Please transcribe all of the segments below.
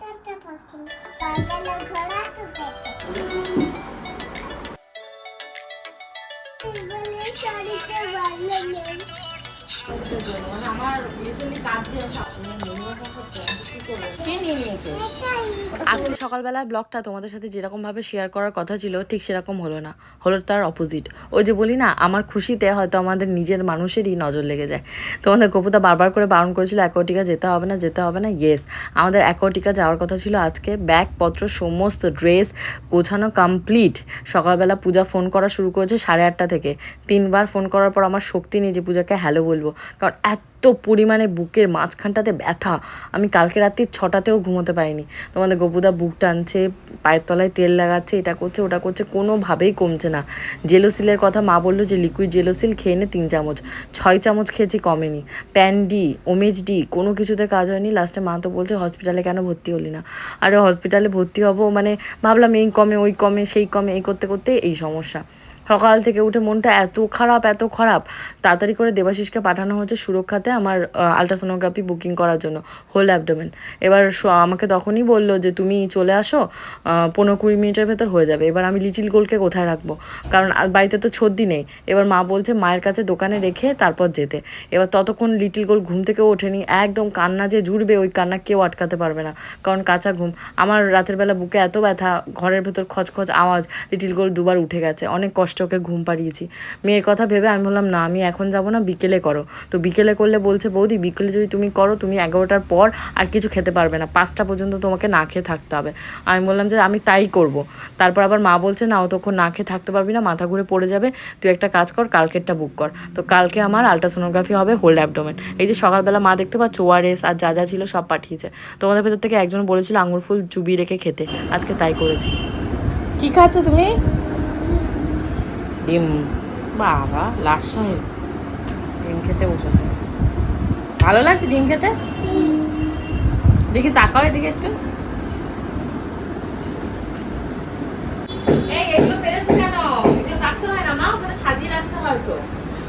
Tata পাখি আজকে সকালবেলায় ব্লগটা তোমাদের সাথে যেরকম ভাবে শেয়ার করার কথা ছিল, ঠিক সেরকম হলো না। হলো তার অপোজিট ওই যে বলি না, আমার খুশিতে হয়তো আমাদের নিজের মানুষেরই নজর লেগে যায়। তোমাদের গোপুদা বারবার করে বারণ করেছিল অ্যাকোটিকা যেতে হবে না, যেতে হবে না? ইয়েস আমাদের অ্যাকোটিকা যাওয়ার কথা ছিল আজকে। ব্যাগপত্র, সমস্ত ড্রেস গোছানো কমপ্লিট সকালবেলা পূজা ফোন করা শুরু করেছে সাড়ে আটটা থেকে। তিনবার ফোন করার পর আমার শক্তি নেই যে পূজাকে হ্যালো বলব। কারণ এত পরিমাণে বুকের মাঝখানটাতে ব্যথা। আমি কালকে রাত্রির ছটাতেও ঘুমোতে পারিনি। তোমাদের গপুদা বুক টানছে, পায়ের তলায় তেল লাগাচ্ছে, এটা করছে, ওটা করছে, কোনোভাবেই কমছে না। জেলোসিলের কথা মা বলল যে লিকুইড জেলোসিল খেয়ে নে তিন চামচ। ছয় চামচ খেয়েছি, কমেনি। প্যান ডি ওমেজ ডি কোনো কিছুতে কাজ হয়নি। লাস্টে মা তো বলছে হসপিটালে কেন ভর্তি হলি না? আরে হসপিটালে ভর্তি হব মানে ভাবলাম এই কমে, ওই কমে, সেই কমে, এই করতে করতে এই সমস্যা। সকাল থেকে উঠে মনটা এত খারাপ এত খারাপ। তাড়াতাড়ি করে দেবাশিসকে পাঠানো হচ্ছে সুরক্ষাতে আমার আলট্রাসোনোগ্রাফি বুকিং করার জন্য হোল অ্যাবডোমেন এবার আমাকে তখনই বলল যে, তুমি চলে আসো পনেরো কুড়ি মিনিটের ভেতর হয়ে যাবে। এবার আমি লিটিল গোলকে কোথায় রাখব? কারণ বাড়িতে তো ছদ্দি নেই। এবার মা বলছে, মায়ের কাছে দোকানে রেখে তারপর যেতে। এবার ততক্ষণ লিটিল গোল ঘুম থেকেও ওঠেনি। একদম কান্না যে জুড়বে, ওই কান্না কেউ আটকাতে পারবে না। কারণ, কাঁচা ঘুম। আমার রাতের বেলা বুকে এত ব্যথা, ঘরের ভেতর খচখচ আওয়াজ, লিটিল গোল দুবার উঠে গেছে। অনেক কষ্ট ওকে ঘুম পাড়িয়েছি। মেয়ের কথা ভেবে আমি বললাম, না, আমি এখন যাব না, বিকেলে করো। তো বিকেলে করলে বলছে, বৌদি, বিকেলে যদি তুমি করো, তুমি এগারোটার পর আর কিছু খেতে পারবে না। পাঁচটা পর্যন্ত তোমাকে না খেয়ে থাকতে হবে। আমি বললাম যে, আমি তাই করব। তারপর আবার মা বলছে, না অতক্ষণ না খেয়ে থাকতে পারবি না, মাথা ঘুরে পড়ে যাবে। তুই একটা কাজ কর, কালকেরটা বুক কর। তো কালকে আমার আলট্রাসোনোগ্রাফি হবে হোল্ড অ্যাবডোমেন এই যে সকালবেলা মা দেখতে পাচ্ছ ওআরএস আর যা যা ছিল সব পাঠিয়েছে। তোমাদের ভেতর থেকে একজন বলেছিল, আঙুর ফুল চুবিয়ে রেখে খেতে। আজকে তাই করেছি। কি খাচ্ছ তুমি? ডিম বাবা লাস্ট সাহেব ডিম খেতে বসেছে ভালো লাগছে ডিম খেতে? দেখি তাকাও এদিকে একটু।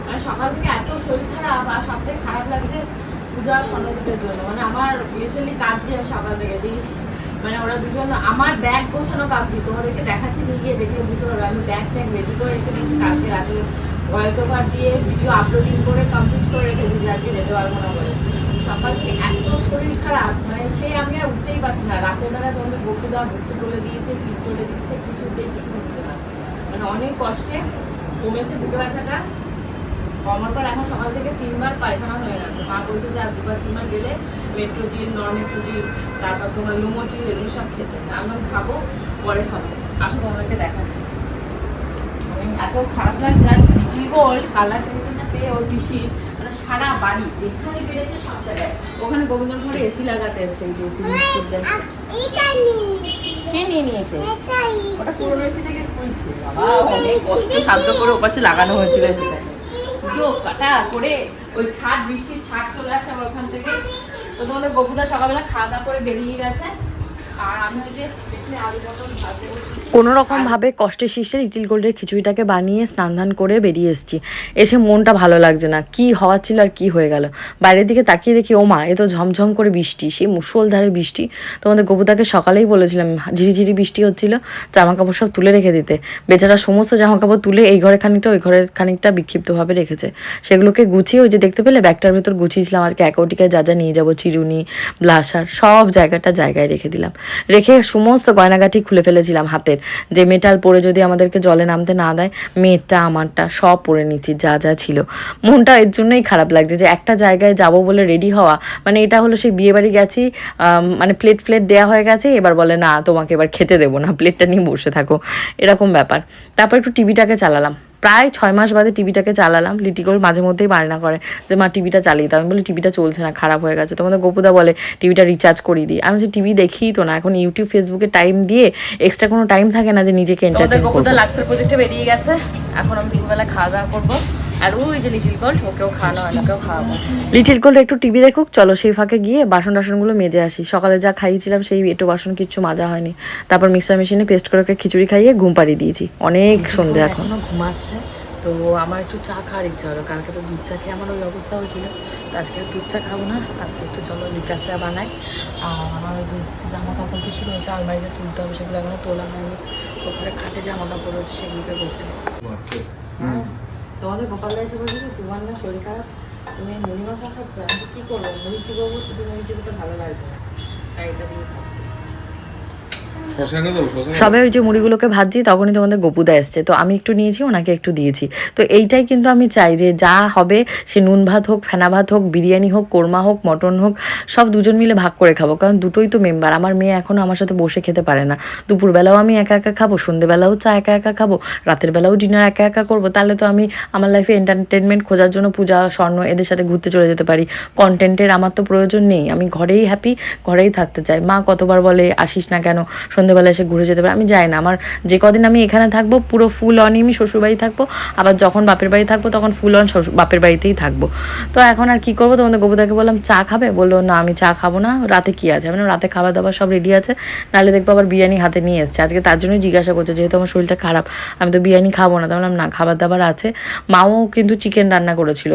মানে সকাল থেকে এত শরীর খারাপ আর সব থেকে খারাপ লাগছে পূজা স্বর্ণদীপের জন্য। মানে আমার ইউজুয়ালি কাজ যে সকাল থেকে, দিস মানে ওরা দুজন, আমার ব্যাগ গোছানো কাপড়ি তোমাদেরকে দেখাচ্ছি নিয়ে গিয়ে দেখলে বুঝতে পারবে। আমি ব্যাগ ট্যাগ রেডি করে রেখে দিচ্ছি কালকে রাতে ভয়েস ওভার দিয়ে ভিডিও আপলোডিং করে কমপ্লিট করে রেখে দিচ্ছি আজকে যেতে পারব না বলে। সকাল থেকে এত শরীর খারাপ মানে সে আমি আর উঠতেই পারছি না। রাতের বেলা তোমাদের বকে দেওয়া ভর্তি করে দিয়েছে পিট করে দিচ্ছে কিছুতেই কিছু হচ্ছে না। মানে অনেক কষ্টে কমেছে বুকে ব্যথাটা। কমার পর এখন সকাল থেকে তিনবার পায়খানা হয়ে গেছে। মা বলছে যে আর দুবার তিনবার গেলে মেট্রোজিল নর্মেট্রোজিল তারপর তোমার লুমোজিল এগুলো সব খেতে আমি খাব পরে খাব। আসো তোমাদেরকে দেখাচ্ছি। এত খারাপ লাগছে আর লিচি গোল কালার পেন্সিলটা পেয়ে ওর পিসি মানে সারা বাড়ি যেখানে বেড়েছে সব জায়গায় ওখানে গোবিন্দর ঘরে এসি লাগাতে এসছে এই এসি কে নিয়ে নিয়েছে? ওটা পুরোনো এসি থেকে খুলছে। বাবা অনেক কষ্ট সাধ্য করে ওপাশে লাগানো হয়েছিল এসিটা পুরো কাটা করে ওই ছাদ, বৃষ্টির ছাদ চলে আসছে আমার ওখান থেকে। তো তোমাদের বকুদা সকালবেলা খাওয়া দাওয়া করে বেরিয়ে গেছে। কোনো রকম ভাবে কষ্টের শীর্ষে লিটিল গোল্ডের খিচুড়িটাকে বানিয়ে স্নান ধান করে বেরিয়ে এসেছি। এসে মনটা ভালো লাগছে না, কি হওয়ার ছিল আর কি হয়ে গেল। বাইরের দিকে তাকিয়ে দেখি ও মা এ তো ঝমঝম করে বৃষ্টি, সেই মুসলধারে বৃষ্টি। তোমাদের গোপুদাকে সকালেই বলেছিলাম, ঝিরিঝিরি বৃষ্টি হচ্ছিল জামা কাপড় সব তুলে রেখে দিতে। বেচারা সমস্ত জামা কাপড় তুলে এই ঘরে খানিকটা, ওই ঘরের খানিকটা বিক্ষিপ্তভাবে রেখেছে। সেগুলোকে গুছিয়ে ওই যে দেখতে পেলে, ব্যাগটার ভেতর গুছিয়েছিলাম, আজকে অ্যাকোটিকায় যা যা নিয়ে যাব, চিরুনি, ব্লাশার, সব জায়গাটা জায়গায় রেখে দিলাম। রেখে সমস্ত গয়নাগাটি খুলে ফেলেছিলাম হাতের। যে মেটাল পরে যদি আমাদেরকে জলে নামতে না দেয় মেয়েরটা আমারটা সব পরে নিচ্ছি যা যা ছিল। মনটা এর জন্যই খারাপ লাগছে যে একটা জায়গায় যাব বলে রেডি হওয়া মানে এটা হলো সেই বিয়ে বাড়ি গেছি মানে প্লেট প্লেট দেওয়া হয়ে গেছে, এবার বলে না, তোমাকে এবার খেতে দেবো না প্লেটটা নিয়ে বসে থাকো। এরকম ব্যাপার। তারপর একটু টিভিটাকে চালালাম। প্রায় ছয় মাস বাদে টিভিটাকে চালালাম। লিটিগোল মাঝে মধ্যেই বায়না করে যে মা টিভিটা চালিয়ে দাও। আমি বলি টিভিটা চলছে না খারাপ হয়ে গেছে। তোমাদের গোপুদা বলে টিভিটা রিচার্জ করিয়ে দিই। আমি যে টিভি দেখি তো না। এখন ইউটিউব ফেসবুকে টাইম দিয়ে এক্সট্রা কোনো টাইম থাকে না যে নিজেকে এন্টারটেন গোপুদা করব লাক্সের প্রজেক্টে বেরিয়ে গেছে। এখন আমি তিনবেলা খাওয়া দাওয়া করব। আর ওই যে লিটিল গোল্ড ওকেও খাওয়ানো হয় না ওকেও খাওয়াবো। লিটিল গোল্ড একটু টিভি দেখুক চলো সেই ফাঁকে গিয়ে বাসন টাসনগুলো মেজে আসি। সকালে যা খাইয়েছিলাম সেই এটো বাসন কিচ্ছু মাজা হয়নি। তারপর মিক্সার মেশিনে পেস্ট করে ওকে খিচুড়ি খাইয়ে ঘুম পাড়িয়ে দিয়েছি। অনেক সন্ধে এখন ঘুমাচ্ছে তো আমার একটু চা খাওয়ার ইচ্ছা হলো। কালকে তো দুধ চা খেয়ে আমার ওই অবস্থা হয়েছিল। তো আজকে দুধ চা খাব না আজকে একটু চলো লিকার চা বানাই। আর আমার জামা কাপড় কিছু রয়েছে আলমারিতে তুলতে হবে সেগুলো এখনও তোলা হয়নি। ওখানে খাটে জামা কাপড় রয়েছে সেগুলোকে গোছাই। তোমাদের গোপালদা এসে বলছি যে তোমার না শরীর খারাপ, তুমি মুড়ি খাচ্ছ, আমি কী করব? মুড়ি চিবো শুধু মুড়ি চিবোতে ভালো লাগছে না। তাই এটা দিয়ে শশা সবাই ওই যে মুড়িগুলোকে ভাজছি, তখনই তোমাদের গপুদা এসছে। তো আমি একটু নিয়েছি, ওনাকে একটু দিয়েছি। তো এইটাই কিন্তু আমি চাই যে যা হবে, সে নুন ভাত হোক, ফেনা ভাত হোক, বিরিয়ানি হোক, কোরমা হোক, মটন হোক, সব দুজন মিলে ভাগ করে খাব। কারণ দুটোই তো মেম্বার আমার মেয়ে এখনও আমার সাথে বসে খেতে পারে না। দুপুরবেলাও আমি একা একা খাব, সন্ধেবেলাও চা একা একা খাব রাতের বেলাও ডিনার একা একা করব। তাহলে তো আমি আমার লাইফে এন্টারটেনমেন্ট খোঁজার জন্য পূজা, স্বর্ণ এদের সাথে ঘুরতে চলে যেতে পারি। কন্টেন্টের আমার তো প্রয়োজন নেই। আমি ঘরেই হ্যাপি ঘরেই থাকতে চাই। মা কতবার বলে, আসিস না কেন? সন্ধ্যেবেলা এসে ঘুরে যেতে পারে। আমি যাই না। আমার যে কদিন আমি এখানে থাকব পুরো ফুল অনই আমি শ্বশুরবাড়ি থাকব। আবার যখন বাপের বাড়ি থাকব তখন ফুল অন শ্বশুর বাপের বাড়িতেই থাকব। তো এখন আর কি করব? তোমাদের গোবুদাকে বললাম চা খাবে? বলল না আমি চা খাব না। রাতে কি আছে? বললাম, রাতে খাবার দাবার সব রেডি আছে। নাহলে দেখব আবার বিরিয়ানি হাতে নিয়ে এসছে। আজকে তার জন্যই জিজ্ঞাসা করছে যেহেতু আমার শরীরটা খারাপ আমি তো বিরিয়ানি খাব না। তো বললাম না খাবার দাবার আছে। মাও কিন্তু চিকেন রান্না করেছিল।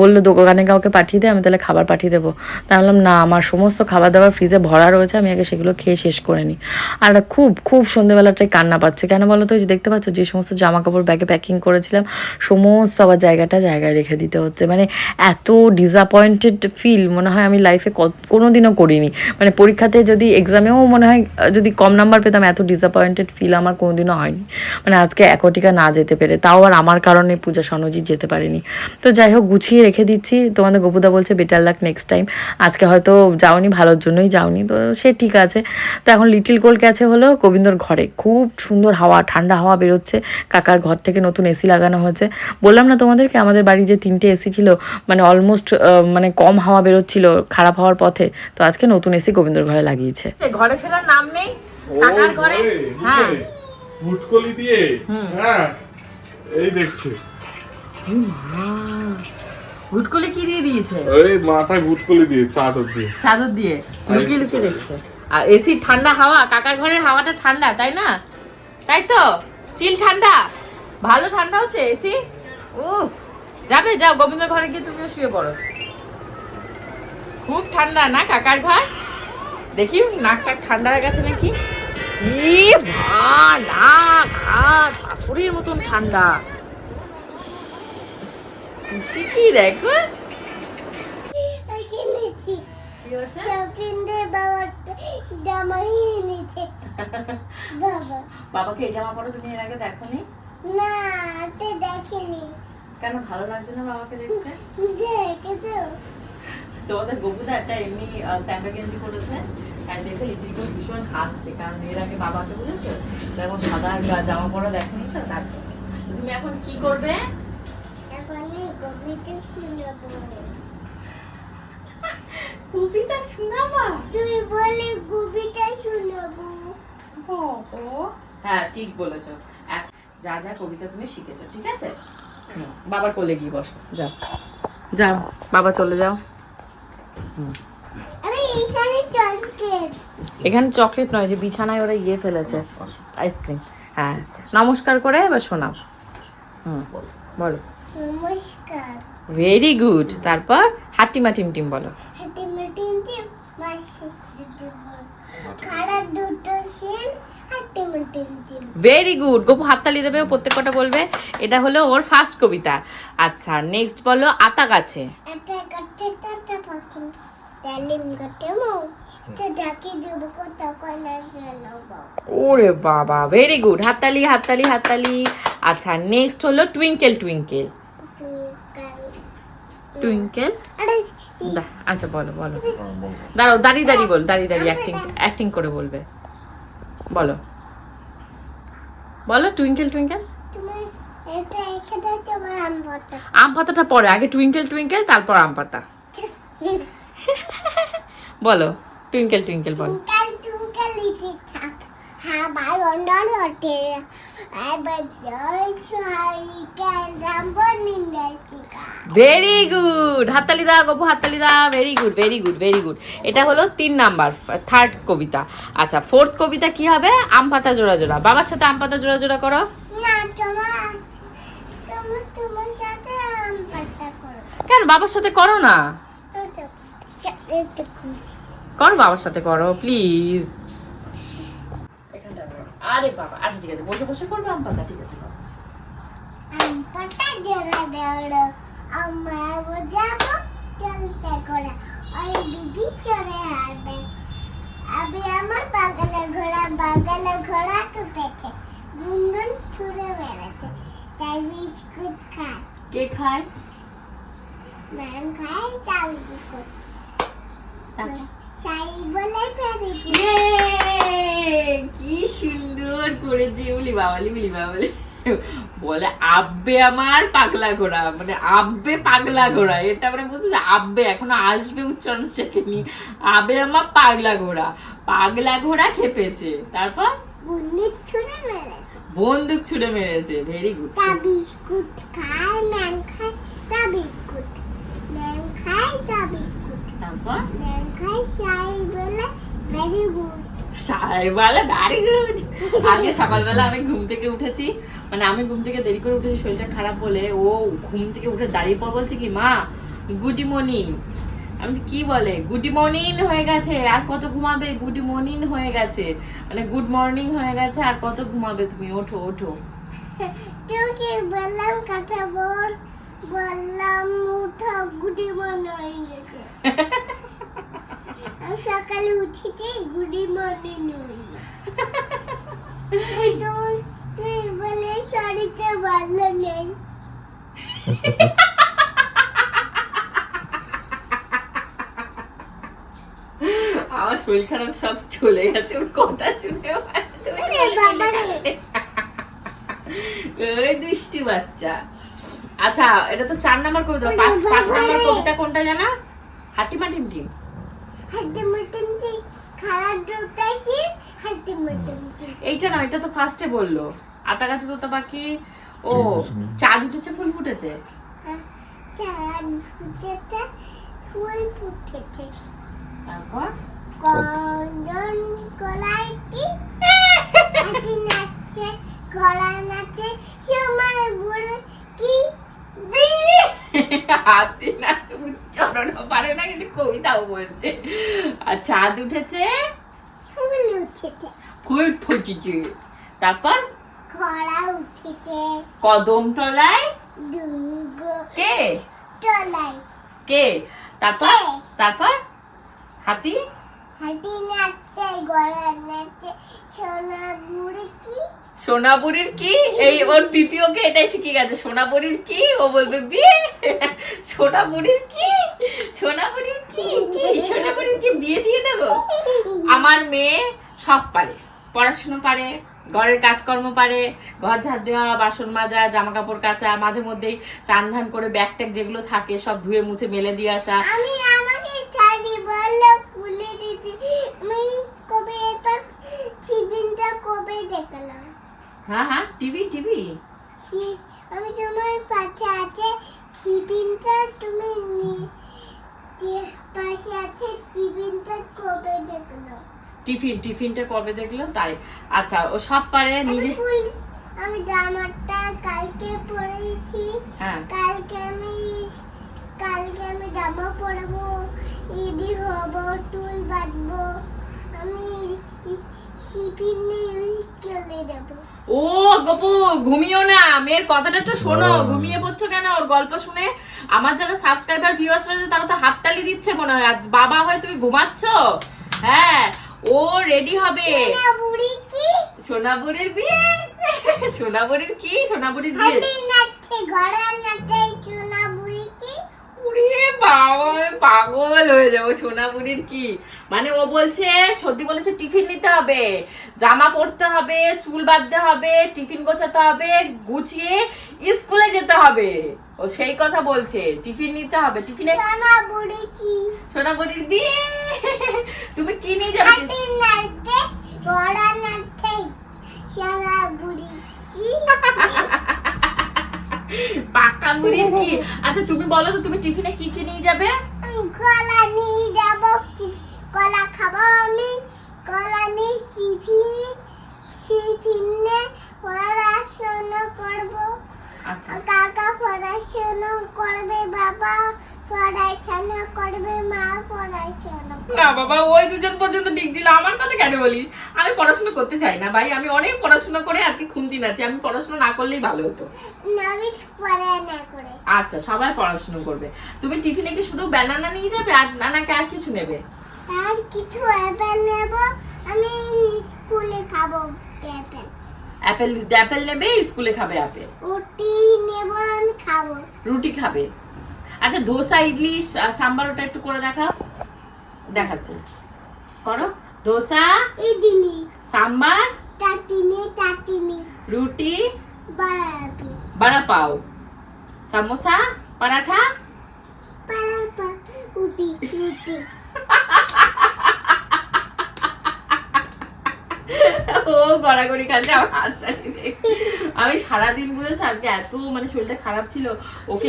বলল দোকানে কাউকে পাঠিয়ে দে আমি তাহলে খাবার পাঠিয়ে দেবো। তা বললাম না আমার সমস্ত খাবার দাবার ফ্রিজে ভরা রয়েছে। আমি আগে সেগুলো খেয়ে শেষ করে নিই। আর খুব খুব সন্ধেবেলাটাই কান্না পাচ্ছে। কেন বলো তো? যে দেখতে পাচ্ছ, যে সমস্ত জামা কাপড় ব্যাগে প্যাকিং করেছিলাম, সমস্ত আবার জায়গাটা জায়গায় রেখে দিতে হচ্ছে। মানে এত ডিসঅ্যাপয়েন্টেড ফিল মনে হয় আমি লাইফে কোনো দিনও করিনি। মানে পরীক্ষাতে যদি এক্সামেও মনে হয়, যদি কম নাম্বার পেতাম, এত ডিসঅ্যাপয়েন্টেড ফিল আমার কোনোদিনও হয়নি। মানে আজকে একটিকা না যেতে পেরে, তাও আর আমার কারণে পূজা সনজিৎ যেতে পারেনি। তো যাই হোক, গুছিয়ে রেখে দিচ্ছি। তোমাদের গোপুদা বলছে বেটার লাক নেক্সট টাইম আজকে হয়তো যাওনি, ভালোর জন্যই যাওনি। তো সে ঠিক আছে। তো এখন লিটিল গোল গেছে হলো গোবিন্দর ঘরে। খুব সুন্দর হাওয়া ঠান্ডা হাওয়া বেরোচ্ছে। কাকার ঘর থেকে নতুন এসি লাগানো হয়েছে। বললাম না তোমাদেরকে আমাদের বাড়ি যে তিনটে এসি ছিল মানে অলমোস্ট মানে কম হাওয়া বেরোচ্ছিল খারাপ হওয়ার পথে তো আজকে নতুন এসি গোবিন্দর ঘরে লাগিয়েছে। ঘরে ফেরার নাম নেই? কাকার ঘরে? হ্যাঁ। মুটকলি দিয়ে? হ্যাঁ এই দেখছে। কি দিয়ে দিয়েছে? ওই মাথায় দিয়ে চাদর দিয়ে। চাদর দিয়ে। লুকিয়ে লুকিয়ে দেখছে আর এসি ঠান্ডা হাওয়া কাকার ঘরের হাওয়াটা ঠান্ডা তাই না? তাই তো? চিল ঠান্ডা? ভালো ঠান্ডা হচ্ছে এসি ও যাবে যাও গোবিন্দ ঘরে গিয়ে তুমিও শুয়ে পড়ো। খুব ঠান্ডা না কাকার ঘর? দেখি নাক টাক ঠান্ডা হয়ে গেছে নাকি? ই ভা নাক হাত পাথরের মতন ঠান্ডা। খুশি কি দেখো কি হচ্ছে বাবা এনেছে বাবা। বাবাকে এই জামা পরে তুমি এর আগে দেখো নি তো দেখিনি। কেন ভালো লাগছে না বাবাকে দেখতে? দেখেছ তোমাদের গবুদা একটা এমনি স্যান্ডা গেঞ্জি পরেছে। আর দেখে লিচিগুলো ভীষণ হাসছে কারণ এর আগে বাবাকে বুঝেছ? যেমন সাদা জামা পরা দেখনি তো তার জন্য। তুমি এখন কি করবে? এখন বলে কবিতা শোনাবা? তুমি বলে গুবিটা শুনব। হ্যাঁ ঠিক বলেছ। যা যা কবিতা তুমি শিখেছো ঠিক আছে? হুম, বাবার কোলে গিয়ে বসো যাও। যাও বাবা চলে যাও। আরে এখানে এখানে চকলেট নয় যে বিছানায় ওরা ইয়ে ফেলেছে আইসক্রিম। হ্যাঁ নমস্কার করে এবার শোনাও। হুম বলো। নমস্কার। ভেরি গুড তারপর হাটিমা টিম টিম বলো। ভেরি গুড গোপু হাততালি দেবে ও প্রত্যেক কটা বলবে। এটা হলো ওর ফার্স্ট কবিতা। আচ্ছা নেক্সট বলো আতা গাছে। ওরে বাবা ভেরি গুড হাততালি হাততালি হাততালি আচ্ছা নেক্সট হলো টুইঙ্কেল টুইঙ্কেল টুইঙ্কেল আচ্ছা বলো বলো। দাঁড়াও দাঁড়িয়ে দাঁড়িয়ে বল দাঁড়িয়ে দাঁড়িয়ে অ্যাক্টিং অ্যাক্টিং করে বলবে। বলো। বলো টুইঙ্কেল টুইঙ্কেল আম পাতাটা পরে আগে টুইঙ্কেল টুইঙ্কেল তারপর আম পাতা। বলো টুইঙ্কেল টুইঙ্কেল বলো। টুকাল টুকাল ভেরি গুড হাততালি দা গপু হাততালি দা very good very good very good এটা হলো তিন নাম্বার থার্ড কবিতা। আচ্ছা ফোর্থ কবিতা কি হবে? আম পাতা জোড়া জোড়া। বাবার সাথে আম পাতা জোড়া জোড়া করো। কেন বাবার সাথে করো না। করো বাবার সাথে করো প্লিজ আরে বাবা আচ্ছা ঠিক আছে বসে বসে করবে আম পাতা ঠিক আছে। আম আমরা বোঝাবো চলতে করে। ওই দিদি চলে হারবে আমি আমার বাগানে ঘোড়া বাগানে ঘোড়া কুপেছে গুনগুন ছুঁড়ে মেরেছে। তাই বিস্কুট খায়। কে খায়? ম্যাম খায় তাও বিস্কুট। কি সুন্দর করেছে বলি বাবালি বলি বাবালি। বলে আব্বে আমার পাগলা ঘোড়া মানে আব্বে পাগলা ঘোড়া। এটা মানে বুঝতে আব্বে এখনও আসবে উচ্চারণ শেখেনি আবে আমার পাগলা ঘোড়া। পাগলা ঘোড়া খেপেছে। তারপর? বন্দুক ছুড়ে মেরেছে। ভেরি গুড তা বিস্কুট খায় ম্যাম খায় তা বিস্কুট। ম্যাম খায় তা বিস্কুট। তারপর? সাই ভেরি গুড আজকে সকালবেলা আমি ঘুম থেকে উঠেছি। মানে আমি ঘুম থেকে দেরি করে উঠেছি শরীরটা খারাপ বলে। ও ঘুম থেকে উঠে দাঁড়িয়ে পর বলছে কি মা গুড মর্নিং আমি কি বলে? গুড মর্নিং হয়ে গেছে আর কত ঘুমাবে? গুড মর্নিং হয়ে গেছে। মানে গুড মর্নিং হয়ে গেছে আর কত ঘুমাবে তুমি? ওঠো ওঠো। তোকে বললাম কাটা বল। বললাম উঠো গুডি মনে হয়ে গেছে। সকালে উঠেছি গুডি তুই বলে ভালো নেই। আমার শরীর খারাপ সব চলে গেছে ওর কথা শুনে। ওই দুষ্টি বাচ্চা। আচ্ছা এটা তো চার নাম্বার কবিতা পাঁচ পাঁচ নাম্বার কবিতা কোনটা জানা? হাটি মাটিম টিম হাতে মতন যে খারাপ ডুবটাইছি হাতে মতন যে এইটা না এটা তো ফার্স্টে বলল। আতা গাছে তো পাখি ও চাঁদ উঠেছে ফুল ফুটেছে? চাঁদ ফুটেছে ফুল ফুটেছে। তারপর? কজন কলাই কি? হাতি নাচছে সময় বুড়ো কি? হাতি না উচ্চারণ পারে না কিন্তু কবিতাও বলছে। আর চাঁদ উঠেছে? ফুল ফুটেছে। তারপর? খরা উঠেছে। কদম তলায়? কে? তলাই কে? তারপর? তারপর? হাতি? হাতি নাচছে গলা নাচছে সোনা বুড়ি কি? সোনাপুরীর কি? এই ওর পিপি ওকে এটাই শিখে গেছে, সোনাপুরীর কি? ও বলবে, বিয়ে? সোনাপুরীর কি? সোনাপুরীর কি? কি? সোনাপুরীর কি? বিয়ে দিয়ে দেবো? আমার মেয়ে সব পারে, পড়াশুনো পারে, ঘরের কাজকর্ম পারে, ঘর ঝাড় দেওয়া, বাসন মাজা জামা কাপড় কাচা, মাঝে মধ্যেই চান ধান করে ব্যাগ ট্যাগ যেগুলো থাকে সব ধুয়ে মুছে মেলে দিয়ে আসা। কবে দেখলাম? হ্যাঁ হ্যাঁ টিভি টিভি। আমি তোমার পাশে আছে সিবিনটা তুমি নি- পাশে আছে সিবিনটা কবে দেখলাম টিফিন টিফিনটা কবে দেখল? তাই। আচ্ছা ও সব পারে নিজে আমি জামাটা কালকে পরেছি। হ্যাঁ। কালকে আমি কালকে আমি জামা পরবো ইদি হব টুল বাঁধবো। আমি ও গপু ঘুমিও না। মেয়ের কথাটা একটু শোনো। ঘুমিয়ে পড়ছো কেন? ওর গল্প শুনে আমার যারা সাবস্ক্রাইবার ভিউয়ার্স রয়েছে তারা তো হাততালি দিচ্ছে মনে হয়। আর বাবা হয় তুমি ঘুমাচ্ছ? হ্যাঁ ও রেডি হবে। কি বিয়ে? সোনাবুড়ির কি? সোনাবুড়ির বিয়ে? বাবা পাগল হয়ে যাব সোনাপুরির কি? মানে ও বলছে সত্যি বলেছে টিফিন নিতে হবে জামা পরতে হবে চুল বাঁধতে হবে টিফিন গোছাতে হবে গুছিয়ে স্কুলে যেতে হবে। ও সেই কথা বলছে টিফিন নিতে হবে টিফিনে সোনা বুড়ি কি? সোনাপুরির বিয়ে তুমি কি নিয়ে যাবে? হাতে নাচছে ঘরে নাচছে সোনা বুড়ি কি? পাকা মুড়ির আচ্ছা তুমি বলো তো তুমি টিফিনে কি কি নিয়ে যাবে? কলা নিয়ে যাব কলা খাব আমি। কলা নিয়ে টিফিনে টিফিনে পড়াশোনা করব। আচ্ছা। কাকা পড়াশোনা করবে বাবা না বাবা ওই দুজন পর্যন্ত ডিগ্রি আমার কথা কেন বলিস? আমি পড়াশোনা করতে চাই না ভাই। আমি অনেক পড়াশোনা করে আর কি খুন্তি নাচি আমি পড়াশোনা না করলেই ভালো হতো। আচ্ছা সবাই পড়াশোনা করবে। তুমি টিফিনে কি শুধু ব্যানানা নিয়ে যাবে? আর নানাকে আর কিছু নেবে? আর কিছু অ্যাপেল নেব। আমি স্কুলে খাব অ্যাপেল অ্যাপেল অ্যাপেল নেবে স্কুলে খাবে অ্যাপেল রুটি নেব আমি খাব। রুটি খাবে। আচ্ছা ধোসা ইডলি সাম্বার ওটা একটু করে দেখাও। দেখাচ্ছে। করো। ধোসা ইডলি সাম্বার চাটনি চাটনি রুটি বড়া পাও সামোসা পরাঠা রুটি রুটি। ও গড়াগড়ি খাচ্ছে আমার দেখে। আমি সারাদিন বুঝেছি আজকে এত মানে শরীরটা খারাপ ছিল। ওকে?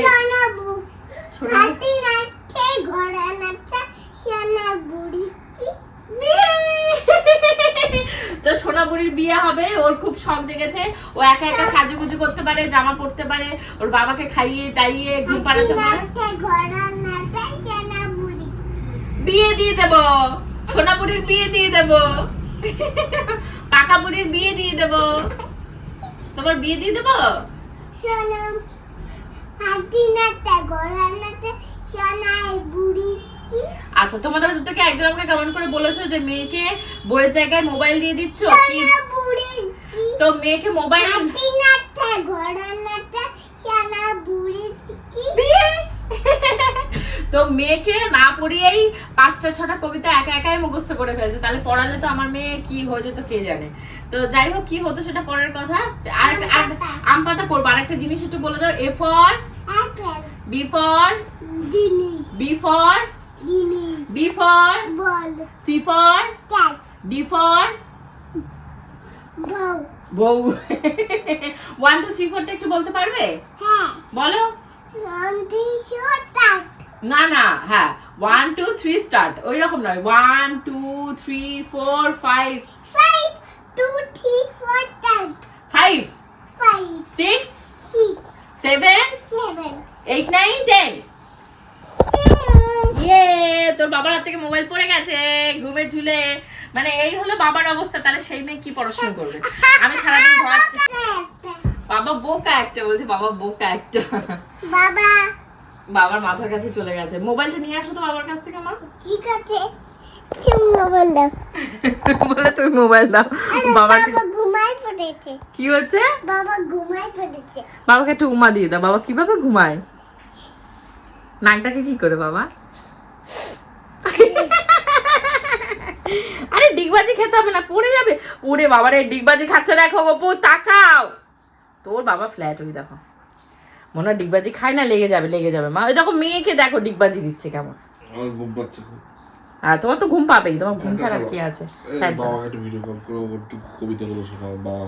হাতি নাচছে ঘোড়া নাচছে সোনা বুড়ি তো সোনা বুড়ির বিয়ে হবে ওর খুব শখ জেগেছে। ও একা একা সাজুগুজু করতে পারে জামা পরতে পারে ওর বাবাকে খাইয়ে টাইয়ে ঘুম পাড়াতে পারে। বিয়ে দিয়ে দেব। সোনা বুড়ির বিয়ে দিয়ে দেব। পাকা বুড়ির বিয়ে দিয়ে দেব। তোমার বিয়ে দিয়ে দেব? সোনা হাতি নাচছে ঘোড়া নাচছে সোনা বুড়ি আচ্ছা তোমাদের থেকে একজন আমাকে কমেন্ট করে বলেছ যে মেয়েকে বইয়ের জায়গায় মোবাইল দিয়ে দিচ্ছ? তো মেয়েকে মোবাইল তো মেয়েকে না পড়িয়েই পাঁচটা ছটা কবিতা একা একাই মুখস্থ করে ফেলছে। তাহলে পড়ালে তো আমার মেয়ে কি হয়ে যেত কে জানে? তো যাই হোক কি হতো সেটা পরের কথা? আর আর- আম পাতা করব। আরেকটা জিনিস একটু বলে দাও। A for apple B for জিনিস বি ফর জিনিস B for ball C for cat D for বউ ওয়ান টু থ্রি ফোরটা একটু বলতে পারবে? হ্যাঁ। বলো। না না হ্যাঁ। ওয়ান টু থ্রি স্টার্ট ওই রকম নয়। One two three four five five two three four five five six six seven seven eight nine ten ইয়ে তোর বাবার হাত থেকে মোবাইল পড়ে গেছে ঘুমে ঝুলে। মানে এই হলো বাবার অবস্থা তাহলে সেই মেয়ে কি পড়াশোনা করবে? আমি সারাদিন ঘোরাচ্ছি বাবা বোকা একটা বলছে বাবা বোকা একটা। বাবা। বাবার মাথার কাছে চলে গেছে। মোবাইলটা নিয়ে আসো তো বাবার কাছ থেকে আমার ঠিক আছে চুম্মা বললাম বলে তুমি মোবাইল দাও। বাবাকে বাবা ঘুমাই পড়েছে কি হচ্ছে বাবা ঘুমাই পড়েছে বাবাকে একটু উমা দিয়ে দাও। বাবা কীভাবে ঘুমায়? নাকটাকে কি করে বাবা? আরে ডিগবাজি খেতে হবে না পড়ে যাবে। ওরে বাবা রে ডিগবাজি খাচ্ছে দেখো গপু তাকাও। তোর বাবা ফ্ল্যাট হয়ে দেখো। মনে হয় ডিগবাজি খায় না লেগে যাবে লেগে যাবে। মা ওই দেখো মেয়েকে দেখো ডিগবাজি দিচ্ছে কেমন। আমার। আর তোমার তো ঘুম পাবেই তোমার ঘুম ছাড়া কি আছে? বাবা হ্যাঁ, চলো। একটু ভিডিও কল করে একটু কবিতাগুলো শোনাও। বাবা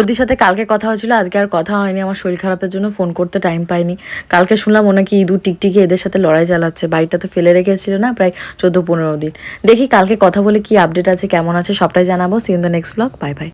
সর্দির সাথে কালকে কথা হয়েছিল, আজকে আর কথা হয়নি। আমার শরীর খারাপের জন্য ফোন করতে টাইম পাইনি। কালকে শুনলাম ও নাকি ইঁদুর টিকটিকি এদের সাথে লড়াই চালাচ্ছে। বাড়িটা তো ফেলে রেখেছিল না প্রায় চোদ্দ পনেরো দিন। দেখি কালকে কথা বলে কি আপডেট আছে, কেমন আছে, সবটাই জানাব। See in the next blog bye bye